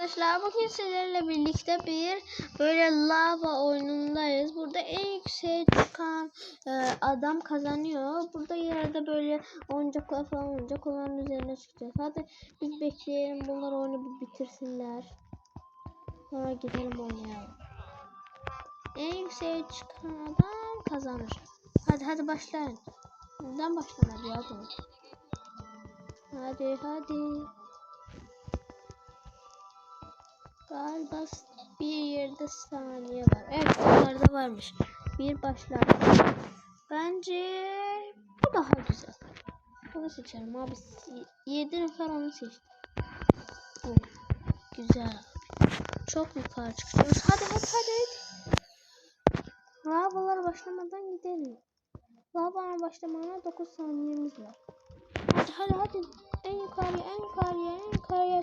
Arkadaşlar bugün sizlerle birlikte bir böyle lava oyunundayız. Burada en yükseğe çıkan e, adam kazanıyor. Burada yerde böyle oyuncaklar falan olacak. Onların üzerine çıkacağız. Hadi biz bekleyelim bunlar oyunu bitirsinler. Sonra gidelim oynayalım. En yükseğe çıkan adam kazanır. Hadi hadi başlayın. Neden başlamadı ya bunu? Hadi hadi. Galiba bir yerde saniye var. Evet buralarda varmış. Bir başlar. Bence bu daha güzel. Bunu seçelim abi. 7 nefer onu seçtim. Bu. Güzel. Çok yukarı çıkıyoruz. Hadi hadi hadi. Lavalar başlamadan gidelim. Lavalar başlamana 9 saniyemiz var. Hadi hadi hadi.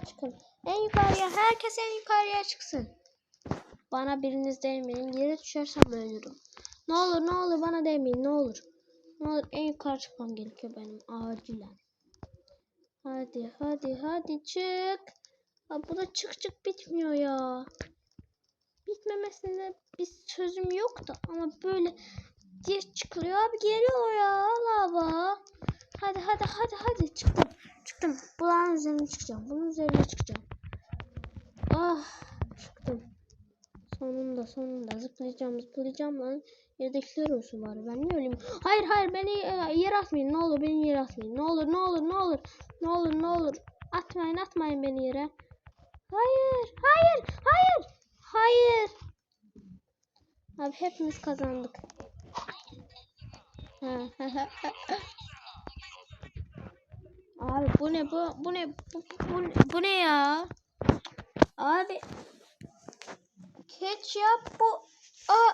Çıkın. En yukarıya herkes en yukarıya çıksın. Bana biriniz değmeyin. Yere düşersem ölürüm. Ne olur ne olur bana değmeyin ne olur. Ne olur en yukarı çıkmam gerekiyor benim acilen. Hadi hadi hadi çık. Ha, bu da çık çık bitmiyor ya. Bitmemesine bir sözüm yok da ama böyle diye çıkılıyor abi geliyor ya lava. Hadi hadi hadi hadi çıktım. Çıktım. Bunun üzerine çıkacağım. Bunun üzerine çıkacağım. Ah çıktım. Sonunda sonunda zıplayacağım zıplayacağım lan. Yerdekiler olsun bari ben niye öleyim? Hayır hayır beni e, yere atmayın ne olur beni yere atmayın. Ne olur ne olur ne olur. Ne olur ne olur. Atmayın atmayın beni yere. Hayır hayır hayır. Hayır. Abi hepimiz kazandık. Abi bu ne bu bu ne bu, bu, bu ne ya? Abi ketçap bu. Aa!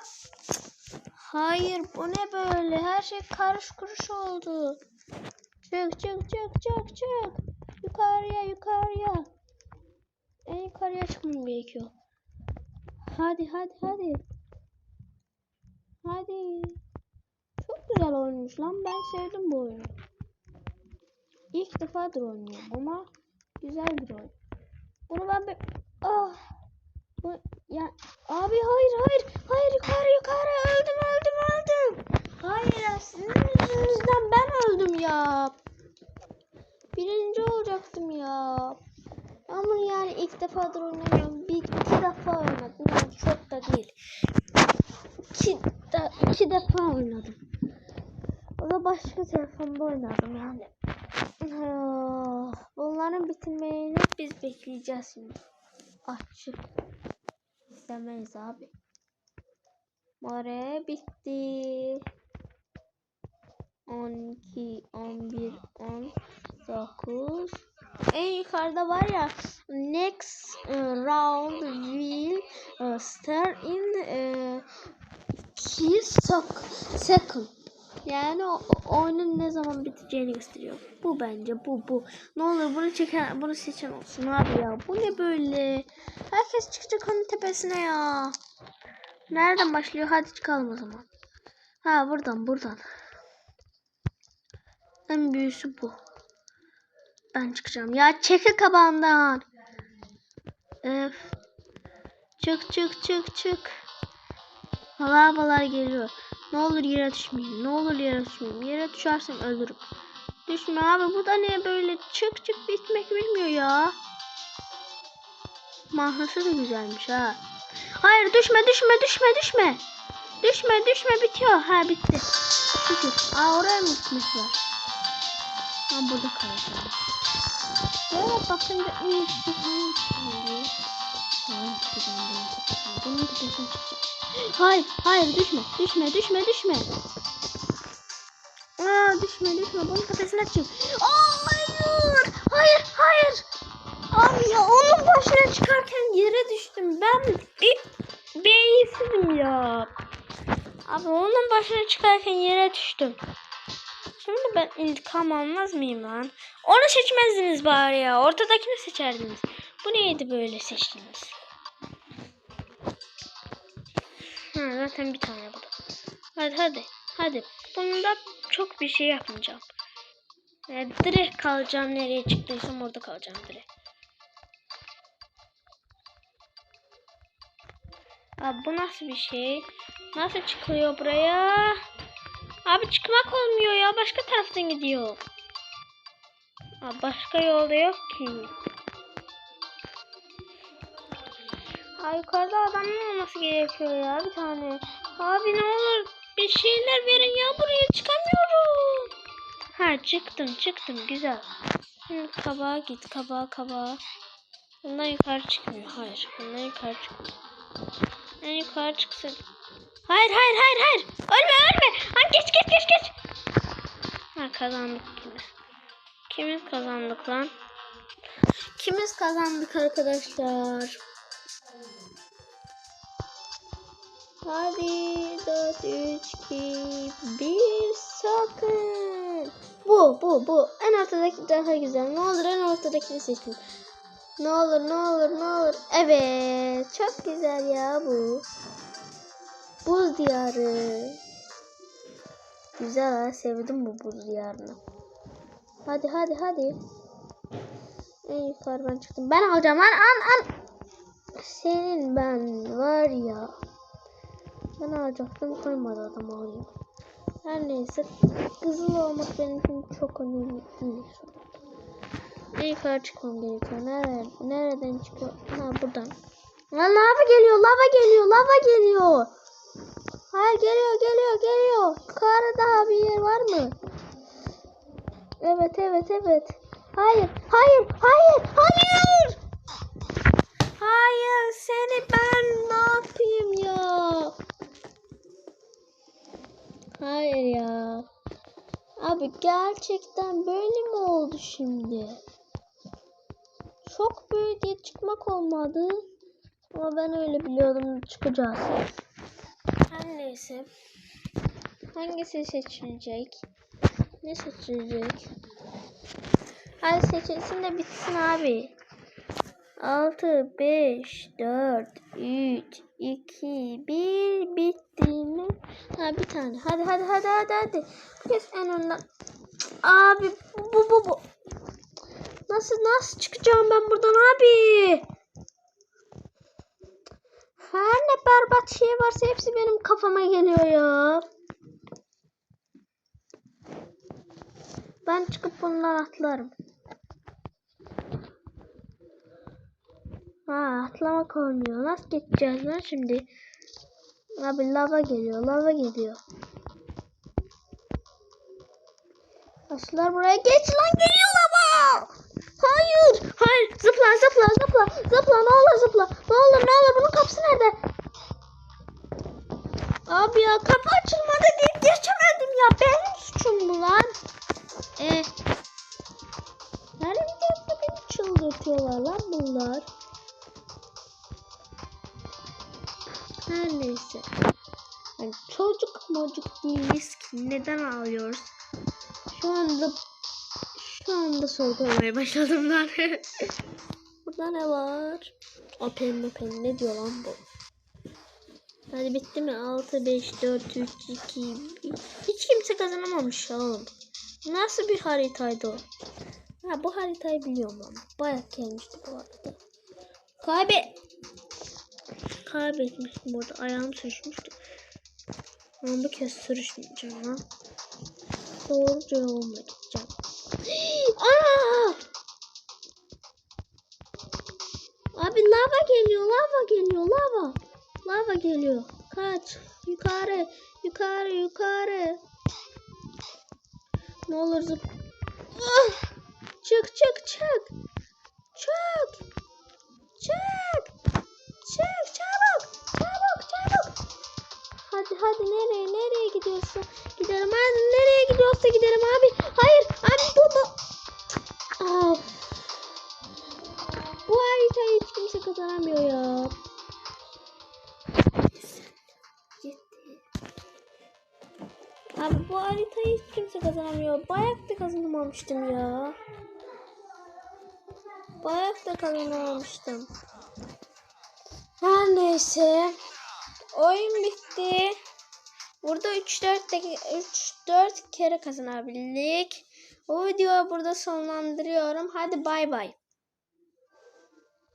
Hayır bu ne böyle? Her şey karış kuruş oldu. Çık çık çık çık çık. Yukarıya yukarıya. En yukarıya çıkmam gerekiyor. Hadi hadi hadi. Hadi. Çok güzel oyunmuş lan. Ben sevdim bu oyunu. İlk defadır oynuyorum ama güzel bir oyun. Bunu ben bir... Ah! Bu, ya, abi hayır hayır hayır yukarı yukarı öldüm öldüm öldüm. Hayır sizin yüzünüzden ben öldüm ya. Birinci olacaktım ya. Ama yani ilk defadır oynuyorum. Bir iki defa oynadım. Yani çok da değil. İki, de, iki defa oynadım. O da başka telefonda oynadım yani. Bunların bitirmeyini biz bekleyeceğiz şimdi. Açık. İstemeyiz abi. Mare bitti. 12, 11, 19. En yukarıda var ya next uh, round will uh, start in uh, key second. Yani o, o oyunun ne zaman biteceğini gösteriyor. Bu bence bu bu. Ne olur bunu çeken bunu seçen olsun abi ya. Bu ne böyle? Herkes çıkacak onun tepesine ya. Nereden başlıyor? Hadi çıkalım o zaman. Ha buradan buradan. En büyüsü bu. Ben çıkacağım. Ya çekil kabağımdan. Öf. Çık çık çık çık. Lavalar geliyor. Ne olur yere düşmeyeyim. Ne olur yere düşmeyeyim. Yere düşersem ölürüm. Düşme abi. Bu da ne böyle çık çık bitmek bilmiyor ya. Mahnası da güzelmiş ha. Hayır düşme düşme düşme düşme. Düşme düşme bitiyor. Ha bitti. Şükür. Aa oraya mı gitmişler? Ha burada kalacağım. Evet bakınca en yüksek en yüksek oluyor. Hayır. Hayır, düşme, düşme, düşme, düşme. Aa düşme, düşme. Bunun çık. Aa, hayır, hayır, hayır. Abi ya onun başına çıkarken yere düştüm. Ben beyinsizim ya. Abi onun başına çıkarken yere düştüm. Şimdi ben intikam almaz mıyım lan? Onu seçmezdiniz bari ya. Ortadakini seçerdiniz. Bu neydi böyle seçtiniz? Ha, zaten bir tane bu da. Hadi hadi. Hadi. Bunda çok bir şey yapmayacağım. Yani direkt kalacağım nereye çıktıysam orada kalacağım direkt. Abi bu nasıl bir şey? Nasıl çıkılıyor buraya? Abi çıkmak olmuyor ya. Başka taraftan gidiyor. Abi başka yolda yok ki. Ay yukarıda adamın olması gerekiyor ya bir tane. Abi ne olur bir şeyler verin ya buraya çıkamıyorum. Ha çıktım çıktım güzel. Şimdi kabağa git kabağa kabağa. Bundan yukarı çıkmıyor. Hayır bundan yukarı çıkmıyor. En yukarı çıksın. Hayır hayır hayır hayır. Ölme ölme. Ha, geç geç geç geç. Ha kazandık kimiz. Kimiz kazandık lan? Kimiz kazandık arkadaşlar? Hadi 4, 3, 2, 1 sakın. Bu bu bu. En ortadaki daha güzel. Ne olur en ortadakini seçin. Ne olur ne olur ne olur. Evet çok güzel ya bu. Buz diyarı. Güzel ha sevdim bu buz diyarını. Hadi hadi hadi. En yukarı ben çıktım. Ben alacağım an an an. Senin ben var ya. Ben alacaktım koymadı adam alayım. Her neyse kızıl olmak benim için çok önemli değil. şu an. Yukarı çıkmam gerekiyor. Nereden, nereden çıkıyor? Ha buradan. Lan lava geliyor, lava geliyor, lava geliyor. Hayır geliyor, geliyor, geliyor. Yukarıda bir yer var mı? Evet, evet, evet. Hayır, hayır, hayır, hayır. Hayır, seni ben ne yapayım ya? Hayır ya. Abi gerçekten böyle mi oldu şimdi? Çok diye çıkmak olmadı. Ama ben öyle biliyordum çıkacağız. Her neyse. Hangisi seçilecek? Ne seçilecek? Hadi seçilsin de bitsin abi. 6, 5, 4, 3, 2, 1 bitti mi? Ha bir tane. Hadi hadi hadi hadi hadi. Kes en önden. Abi bu bu bu. Nasıl nasıl çıkacağım ben buradan abi? Her ne berbat şey varsa hepsi benim kafama geliyor ya. Ben çıkıp bundan atlarım. Ha atlamak olmuyor. Nasıl geçeceğiz lan şimdi? Abi lava geliyor, lava geliyor. Aslar buraya geç lan geliyor lava. Hayır, hayır. Zıpla, zıpla, zıpla. Zıpla ne olur zıpla. Ne olur ne olur bunun kapısı nerede? Abi ya kapı açılmadı deyip geçemedim ya. Benim suçum mu lan? E. Nerede gidiyorsa beni çıldırtıyorlar lan bunlar. Her neyse. Yani çocuk mocuk değiliz ki neden ağlıyoruz? Şu anda şu anda soğuk olmaya başladım lan. Burada ne var? Open open ne diyor lan bu? Hadi bitti mi? 6, 5, 4, 3, 2, 1. Hiç kimse kazanamamış oğlum. Nasıl bir haritaydı o? Ha bu haritayı biliyorum ama. Bayağı gelmişti bu arada. Kaybe... Kaybetmiştim orada. Ayağım sürüşmüştü. Ama bu kez sürüşmeyeceğim lan. Doğruca yoluma gideceğim. Aa! Abi lava geliyor, lava geliyor, lava. Lava geliyor. Kaç. Yukarı, yukarı, yukarı. Ne olur zıp. Ah! Çık, çık, çık. Çık. Çık. Çık, çabuk. Çabuk, çabuk. Hadi hadi nereye nereye gidiyorsun? Gidelim hadi nereye gidiyorsa gidelim abi. Hayır abi bu bu. Of. Bu haritayı hiç kimse kazanamıyor ya. Abi bu haritayı hiç kimse kazanamıyor. Bayağı da kazanamamıştım ya. Bayağı da kazanamamıştım. Her neyse. Oyun bitti. Burada 3-4 3 4 kere kazanabildik. O videoyu burada sonlandırıyorum. Hadi bay bay.